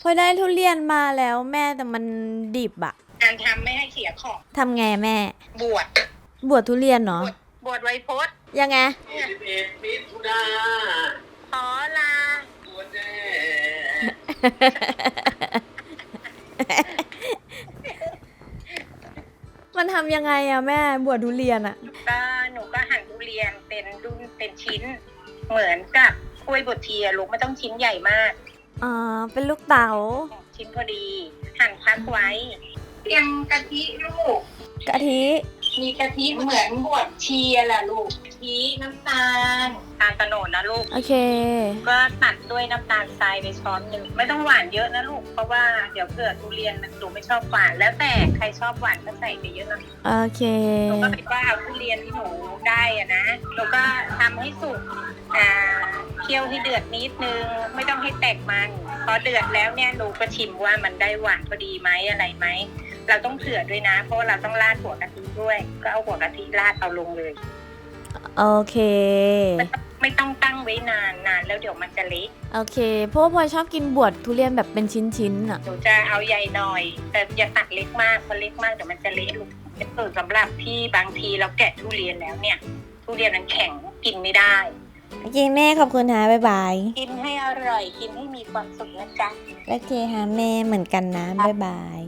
พอได้ทุเรียนมาแล้วแม่แต่มันดิบอะการทำไม่ให้เสียของทำไงแม่ บวชบวชทุเรียนเนาะบวชบวชไวยพจน์ยังไง21มิถุนาขอลาตัวแน่มันทำยังไงอะแม่บวชทุเรียนอะก็หนูก็หั่นทุเรียนเป็นรุ่นเป็นชิ้น เหมือนกับกล้วยบดเทียลูกไม่ต้องชิ้นใหญ่มาก อ่าเป็นลูกเต๋าชิ้นพอดี หั่นพักไว้เตรียมกะทิลูก กะทิมีกะทิเหมือนบวชเชียร์แหละลูกกะทิน้ำตาลตาลตะโนดนะลูก โอเค ก็ตัดด้วยน้ำตาลทรายไปช้อนหนึ่งไม่ต้องหวานเยอะนะลูก เพราะว่าเดี๋ยวเกิดทุเรียนมันหนูไม่ชอบหวาน แล้วแต่ใครชอบหวานก็ใส่ไปเยอะนะโอเคหนูก็ไปว่าเอาทุเรียนที่หนูได้อะนะหนูก็ทำให้สุกอ่าเคี่ยวให้เดือดนิดนึง ไม่ต้องให้แตกมัน พอเดือดแล้วเนี่ยหนูก็ชิมว่ามันได้หวานพอดีไหมอะไรไหม เราต้องเผื่อด้วยนะ เพราะว่าเราต้องราดหัวกะทิด้วย ก็เอาหัวกะทิราดเอาลงเลยโอเคไม่ต้องตั้งไว้นานนานแล้วเดี๋ยวมันจะเละโอเค เพราะว่าพลอยชอบกินบวชทุเรียนแบบเป็นชิ้นๆอะหนูจะเอาใหญ่หน่อย แต่อย่าตัดเล็กมากเพราะเล็กมากเดี๋ยวมันจะเละลูกเป็นสูตรสำหรับที่บางทีเราแกะทุเรียนแล้วเนี่ย ทุเรียนมันแข็งกินไม่ได้ โอเคแม่ขอบคุณฮะบ๊ายบาย กินให้อร่อย กินให้มีความสุขนะจ๊ะ โอเคฮะแม่เหมือนกันนะ บ๊ายบาย